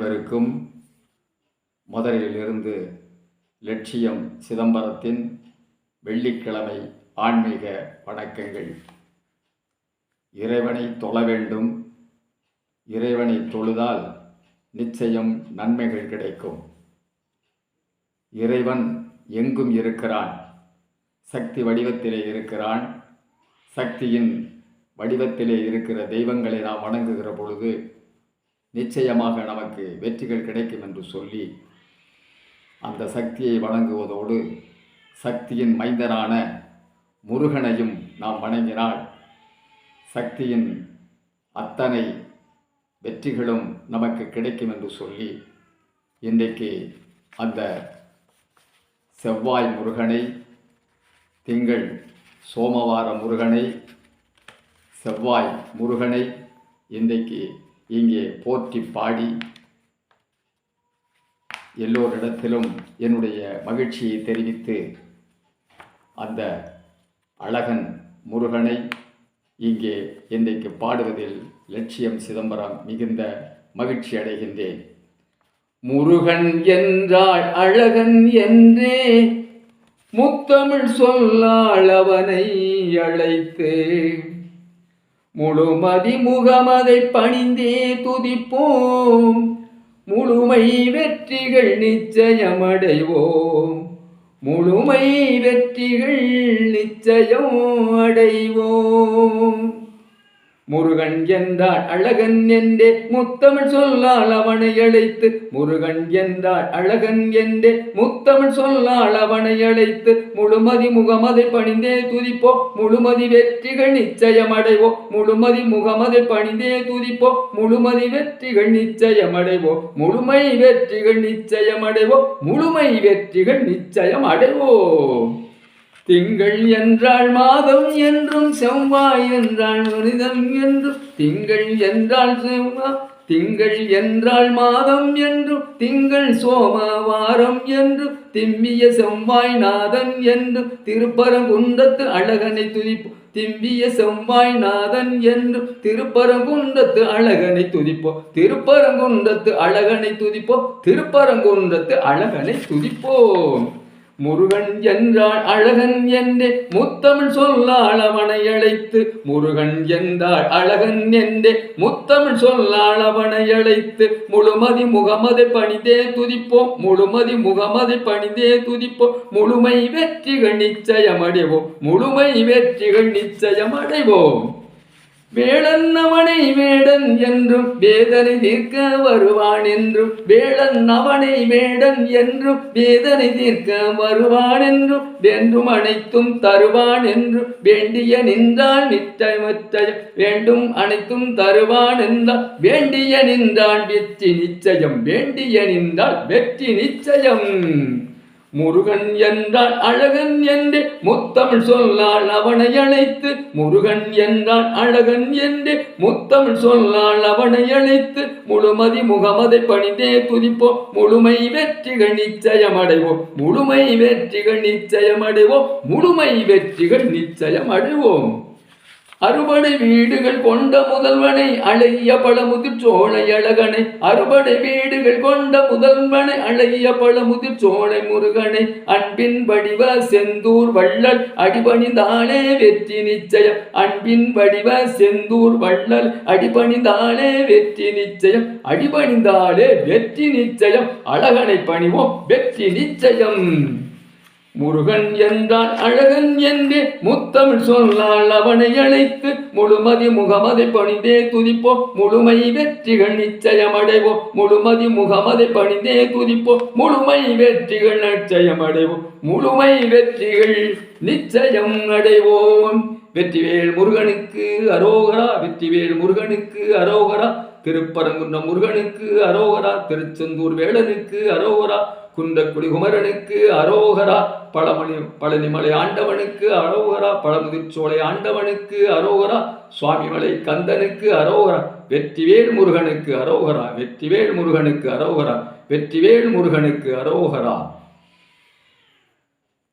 அனைவருக்கும் மதுரையிலிருந்து லட்சியம் சிதம்பரத்தின் வெள்ளிக்கிழமை ஆன்மீக வணக்கங்கள். இறைவனை தொழ வேண்டும். இறைவனை தொழுதால் நிச்சயம் நன்மைகள் கிடைக்கும். இறைவன் எங்கும் இருக்கிறான். சக்தி வடிவத்திலே இருக்கிறான். சக்தியின் வடிவத்திலே இருக்கிற தெய்வங்களை நாம் வணங்குகிற பொழுது நிச்சயமாக நமக்கு வெற்றிகள் கிடைக்கும் என்று சொல்லி அந்த சக்தியை வணங்குவதோடு சக்தியின் மைந்தரான முருகனையும் நாம் வணங்கினால் சக்தியின் அத்தனை வெற்றிகளும் நமக்கு கிடைக்கும் என்று சொல்லி இன்றைக்கு அந்த செவ்வாய் முருகனை திங்கள் சோமவார முருகனை செவ்வாய் முருகனை இன்றைக்கு இங்கே போற்றி பாடி. எல்லோரிடத்திலும் என்னுடைய மகிழ்ச்சியை தெரிவித்து அந்த அழகன் முருகனை இங்கே இன்றைக்கு பாடுவதில் லட்சியம் சிதம்பரம் மிகுந்த மகிழ்ச்சி அடைகின்றேன். முருகன் என்றாள் அழகன் என்றே முத்தமிழ் சொல்லாள் அவனை அழைத்து முழுமதி முகமதை பணிந்தே துதிப்போம். முழுமை வெற்றிகள் நிச்சயமடைவோம். முழுமை வெற்றிகள் நிச்சயம் அடைவோம். முருகன் என்றாள் அழகன் என்றே முத்தமிழ் சொல்லால் அவனை அழைத்து முருகன் என்றாள் அழகன் என்றே முத்தமிழ் சொல்லால் அவனை அழைத்து முழுமதி முகமதை பணிந்தே துதிப்போ முழுமதி வெற்றிகள் நிச்சயம் அடைவோ முழுமதி முகமதை பணிந்தே துதிப்போ முழுமதி வெற்றிகள் நிச்சயம் அடைவோ முழுமை வெற்றிகள் நிச்சயம் அடைவோ முழுமை வெற்றிகள் நிச்சயம் அடைவோம் திங்கள் என்றால் மாதம் என்றும் செவ்வாய் என்றால் மனிதம் என்றும் திங்கள் என்றால் செவ்வாய் திங்கள் என்றால் மாதம் என்றும் திங்கள் சோமவாரம் என்று திம்மிய செவ்வாய் நாதன் என்று திருப்பரங்குன்றத்து அழகனை துதிப்போம். திம்பிய செவ்வாய் நாதன் என்றும் திருப்பரங்குன்றத்து அழகனை துதிப்போ திருப்பரங்குன்றத்து அழகனை துதிப்போ திருப்பரங்குன்றத்து அழகனை துதிப்போம். முருகன் என்றாள் அழகன் என்றே முத்தமிழ் சொல்லாள் அவனை அழைத்து முருகன் என்றாள் அழகன் என்றே முத்தமிழ் சொல்லாள் அவனை அழைத்து முழுமதி முகமது பணிதே துதிப்போம் முழுமதி முகமது பணிதே துதிப்போம் முழுமை வெற்றிகள் நிச்சயம் அடைவோம் முழுமை வெற்றிகள் நிச்சயம் அடைவோம் வேளன் அவனை வேடன் என்றும் வேதனை தீர்க்க வருவான் என்றும் வேளன் அவனை வேடன் என்றும் வேதனை தீர்க்க வருவான் என்றும் வேண்டும் அனைத்தும் தருவான் என்றும் வேண்டிய நின்றால் நிச்சயமற்ற வேண்டும் அனைத்தும் தருவான் என்றால் வேண்டிய நின்றால் வெற்றி நிச்சயம் வேண்டிய நின்றால் வெற்றி நிச்சயம். முருகன் என்றால் அழகன் என்று முத்தமிழ் சொல்லால் அவனை அழைத்து முருகன் என்றால் அழகன் என்று முத்தமிழ் சொல்லால் அவனை அழைத்து முழுமதி முகமதை பணிந்தே துதிப்போம். முழுமை வெற்றிகள் நிச்சயம் அடைவோம் முழுமை வெற்றிகள் நிச்சயம் அடைவோம் முழுமை வெற்றிகள் நிச்சயம் அடைவோம் அறுபடை வீடுகள் கொண்ட முதல்வனை அழகிய பழமுதிர் சோழை அழகனை. அறுபடை வீடுகள் கொண்ட முதல்வனை அழகிய பழமுதிர் சோழை முருகனை. அன்பின் வடிவ செந்தூர் வள்ளல் அடிபணிந்தாலே வெற்றி நிச்சயம். அன்பின் வடிவ செந்தூர் வள்ளல் அடிபணிந்தாலே வெற்றி நிச்சயம். அடிபணிந்தாலே வெற்றி நிச்சயம். அழகனை பணிவோம். வெற்றி நிச்சயம். முருகன் என்றான் அழகன் என்று முத்தமிழ் சொல்லால் அவனை அழைத்து முழுமதி முகமதை பணிந்தே துதிப்போம். முழுமை வெற்றிகள் நிச்சயம் அடைவோம். முழுமதி முகமதை பணிந்தே துதிப்போம். முழுமை வெற்றிகள் நிச்சயம் அடைவோம். முழுமை வெற்றிகள் நிச்சயம் அடைவோம். வெற்றிவேல் முருகனுக்கு அரோகரா வெற்றிவேல் முருகனுக்கு அரோகரா. திருப்பரங்குன்ற முருகனுக்கு அரோகரா திருச்செந்தூர் வேளனுக்கு அரோகரா குன்றக்குடி குமரனுக்கு அரோகரா பழமணி பழனிமலை ஆண்டவனுக்கு அரோகரா பழமுதிர்ச்சோலை ஆண்டவனுக்கு அரோகரா சுவாமிமலை கந்தனுக்கு அரோகரா வெற்றிவேல் முருகனுக்கு அரோகரா வெற்றிவேல் முருகனுக்கு அரோகரா வெற்றிவேல் முருகனுக்கு அரோகரா.